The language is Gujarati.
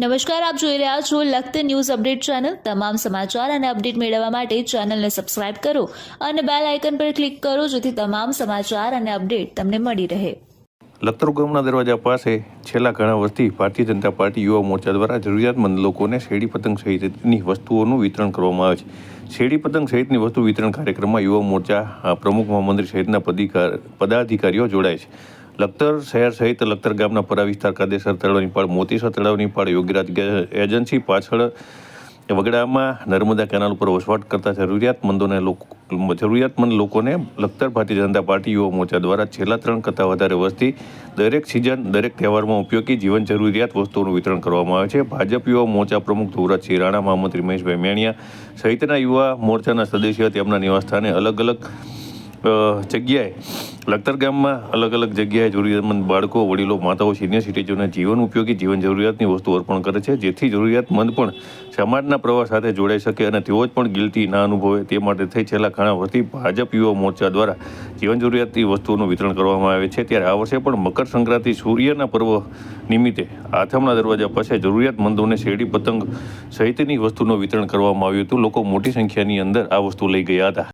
નમસ્કાર, આપ જોઈ રહ્યા છો લખત ન્યૂઝ અપડેટ ચેનલ. તમામ સમાચાર અને અપડેટ મેળવવા માટે ચેનલને સબસ્ક્રાઇબ કરો અને બેલ આઇકન પર ક્લિક કરો જેથી તમામ સમાચાર અને અપડેટ તમને મળી રહે. લખતર ગામના દરવાજા પાસે છેલ્લા ઘણા વર્ષથી ભારતીય જનતા પાર્ટી યુવા મોરચા દ્વારા જરૂરિયાતમંદ લોકોને શેરડી પતંગ સહિતની વસ્તુઓનું વિતરણ કરવામાં આવે છે. શેરડી પતંગ સહિતની વસ્તુ વિતરણ કાર્યક્રમમાં યુવા મોરચા પ્રમુખ મહામંત્રી સહિતના પદાધિકારીઓ જોડાય છે. લખતર શહેર સહિત લખતર ગામના પરા વિસ્તાર કાદેસર તળાવની પાળ, મોતીસર તળાવની પાળ, યોગીરાજ એજન્સી પાછળ વગડામાં નર્મદા કેનાલ ઉપર વસવાટ કરતા જરૂરિયાતમંદોને લોકો, જરૂરિયાતમંદ લોકોને લખતર ભારતીય જનતા પાર્ટી યુવા મોરચા દ્વારા છેલ્લા ત્રણ કરતાં વધારે વસ્તી દરેક સિઝન, દરેક તહેવારમાં ઉપયોગી જીવન જરૂરિયાત વસ્તુઓનું વિતરણ કરવામાં આવે છે. ભાજપ યુવા મોરચા પ્રમુખ ધુવરાજસિંહ રાણા મહામંત્રી મહેશભાઈ મેણિયા સહિતના યુવા મોરચાના સદસ્યો તેમના નિવાસસ્થાને અલગ અલગ જગ્યાએ લખતર ગામમાં અલગ અલગ જગ્યાએ જરૂરિયાતમંદ બાળકો, વડીલો, માતાઓ સિનિયર સિટીઝનોને જીવન ઉપયોગી, જીવન જરૂરિયાતની વસ્તુ અર્પણ કરે છે, જેથી જરૂરિયાતમંદ પણ સમાજના પ્રવાહ સાથે જોડાઈ શકે અને તેઓ જ પણ ગિલ્ટી ના અનુભવે. તે માટે થઈ છેલ્લા ઘણા વર્ષથી ભાજપ યુવા મોરચા દ્વારા જીવન જરૂરિયાતની વસ્તુઓનું વિતરણ કરવામાં આવે છે. ત્યારે આ વર્ષે પણ મકર સંક્રાંતિ સૂર્યના પર્વ નિમિત્તે આથમના દરવાજા પાસે જરૂરિયાતમંદોને શેરડી પતંગ સહિતની વસ્તુનું વિતરણ કરવામાં આવ્યું હતું. લોકો મોટી સંખ્યાની અંદર આ વસ્તુ લઈ ગયા હતા.